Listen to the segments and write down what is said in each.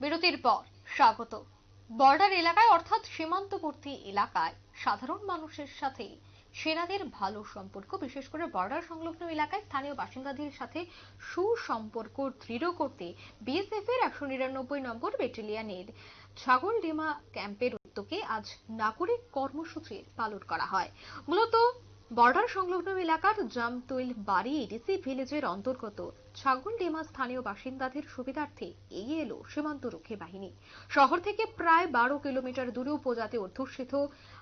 বিরতির পর স্বাগত। বর্ডার এলাকায় অর্থাৎ সীমান্তবর্তী এলাকায় সাধারণ মানুষের সাথে সেনাদের ভালো সম্পর্ক, বিশেষ করে বর্ডার সংলগ্ন এলাকায় স্থানীয় বাসিন্দাদের সাথে সুসম্পর্ক দৃঢ় করতে বিএসএফ এর একশো নিরানব্বই নম্বর ব্যাটালিয়নের ছাগলডিমা ক্যাম্পের উদ্যোগে আজ নাগরিক কর্মসূচির পালন করা হয়। মূলত বর্ডার সংলগ্ন এলাকার জামতৈল বাড়ি এডিসি ভিলেজের অন্তর্গত। ছাগলডিমা স্থানীয় বাসিন্দাদের সুবিধার্থে এগিয়ে এলো সীমান্তরক্ষী বাহিনী। শহর থেকে প্রায় বারো কিলোমিটার দূরে উপজাতি অধ্যুষিত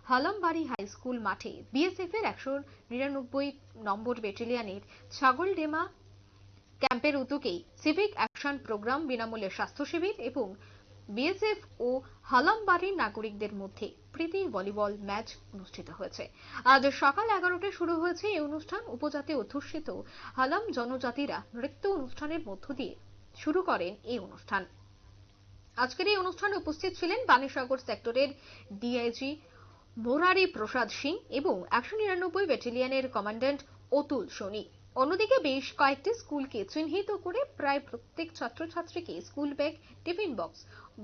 হালামবাড়ি হাই স্কুল মাঠে বিএসএফ এর একশো নিরানব্বই নম্বর ব্যাটালিয়নের ছাগলডেমা ক্যাম্পের উদ্যোগেই সিভিক অ্যাকশন প্রোগ্রাম বিনামূল্যে স্বাস্থ্য শিবির এবং বিএসএফ ও হালামবাড়ির নাগরিকদের মধ্যে প্রীতি ভলিবল ম্যাচ অনুষ্ঠিত হয়েছে। আজ সকাল এগারোটায় শুরু হয়েছে এই অনুষ্ঠান। উপজাতি অধ্যুষিত হালাম জনজাতিরা নৃত্য অনুষ্ঠানের মধ্য দিয়ে শুরু করেন এই অনুষ্ঠান। আজকের এই অনুষ্ঠানে উপস্থিত ছিলেন বাণীসাগর সেক্টরের ডিআইজি মোরারি প্রসাদ সিং এবং একশো নিরানব্বই ব্যাটালিয়নের কমান্ড্যান্ট অতুল সোনি। অন্যদিকে বেশ কয়েকটি স্কুলকে চিহ্নিত করে প্রায় প্রত্যেক ছাত্রছাত্রীকে স্কুল ব্যাগ টিফিন বক্স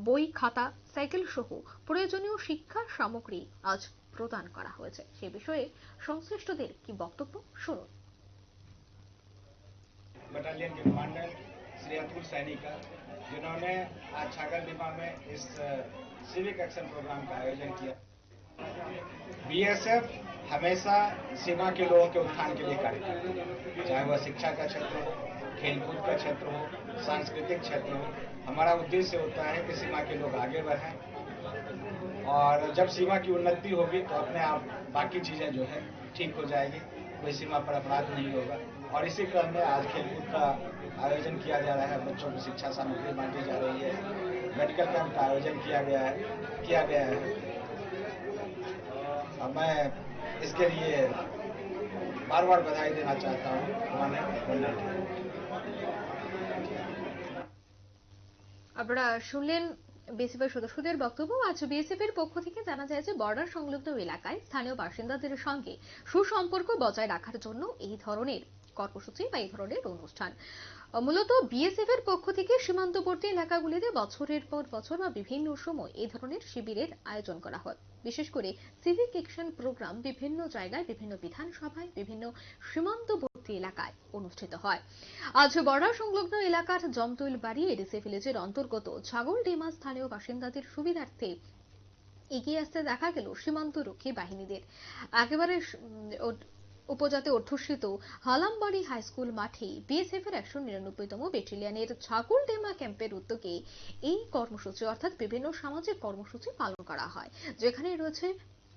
বই খাতা সাইকেল সহ প্রয়োজনীয় শিক্ষা সামগ্রী আজ প্রদান করা হয়েছে সে বিষয়ে সংশ্লিষ্টদের কি বক্তব্য শুনুন बटालियन के कमांडेंट श्री अतुल सैनी का जिन्होंने आज छागल डिपा में इस सिविक एक्शन प्रोग्राम का आयोजन किया बीएसएफ हमेशा सीमा के लोगों के उत्थान के लिए कार्य करती है। चाहे वह शिक्षा का क्षेत्र हो, खेलकूद का क्षेत्र हो, सांस्कृतिक क्षेत्र हो, हमारा उद्देश्य होता है कि सीमा के लोग आगे बढ़ें। और जब सीमा की उन्नति होगी तो अपने आप बाकी चीज़ें जो है ठीक हो जाएगी, कोई सीमा पर अपराध नहीं होगा। और इसी क्रम में आज खेलकूद का आयोजन किया जा रहा है, बच्चों को शिक्षा सामग्री बांटी जा रही है, मेडिकल कैंप का आयोजन किया गया है, किया गया है। और मैं इसके लिए बार बार बधाई देना चाहता हूँ माननीय प्रधानमंत्री আপনারা শুনলেন বিএসএফ এর সদস্যদের বক্তব্য আজ বিএসএফ এর পক্ষ থেকে জানা যায় যে বর্ডার সংলগ্ন এলাকায় স্থানীয় বাসিন্দাদের সঙ্গে সুসম্পর্ক বজায় রাখার জন্য এই ধরনের কর্মসূচি বা এই ধরনের অনুষ্ঠান। মূলত বিএসএফ এর পক্ষ থেকে সীমান্তবর্তী এলাকাগুলিতে বছরের পর বছর বা বিভিন্ন সময় এই ধরনের শিবিরের আয়োজন করা হয়। বিশেষ করে সিভিক অ্যাকশন প্রোগ্রাম বিভিন্ন জায়গায়, বিভিন্ন বিধানসভায়, বিভিন্ন সীমান্তবর্তী এলাকায় অনুষ্ঠিত হয়। আজ বর্ডার সংলগ্ন এলাকার জমতুল বাড়ি এডিসি ভিলেজের অন্তর্গত ছাগলডিমা স্থানীয় বাসিন্দাদের সুবিধার্থে এগিয়ে আসতে দেখা গেল সীমান্তরক্ষী বাহিনীদের। একেবারে উপজাতি অধ্যুষিত হালামবাড়ি হাই স্কুল মাঠে বিএসএফ এর একশো নিরানব্বইতম ব্যাটালিয়নের ছাগলডেমা ক্যাম্পের উদ্যোগে এই কর্মসূচি, অর্থাৎ বিভিন্ন সামাজিক কর্মসূচি পালন করা হয়, যেখানে রয়েছে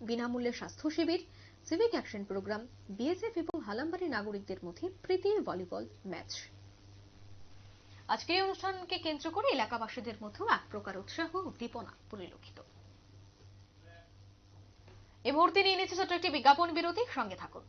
বিনামূল্যে স্বাস্থ্য শিবির সিভিক অ্যাকশন প্রোগ্রাম বিএসএফ এবং হালামবাড়ি নাগরিকদের মধ্যে প্রীতি ভলিবল ম্যাচ আজকের অনুষ্ঠানকে কেন্দ্র করে এলাকাবাসীদের মধ্যেও এক প্রকার উৎসাহ উদ্দীপনা পরিলক্ষিত। এই মুহূর্তে নিয়ে নিচ্ছে ছোট্ট একটি বিজ্ঞাপন বিরতি সঙ্গে থাকুন।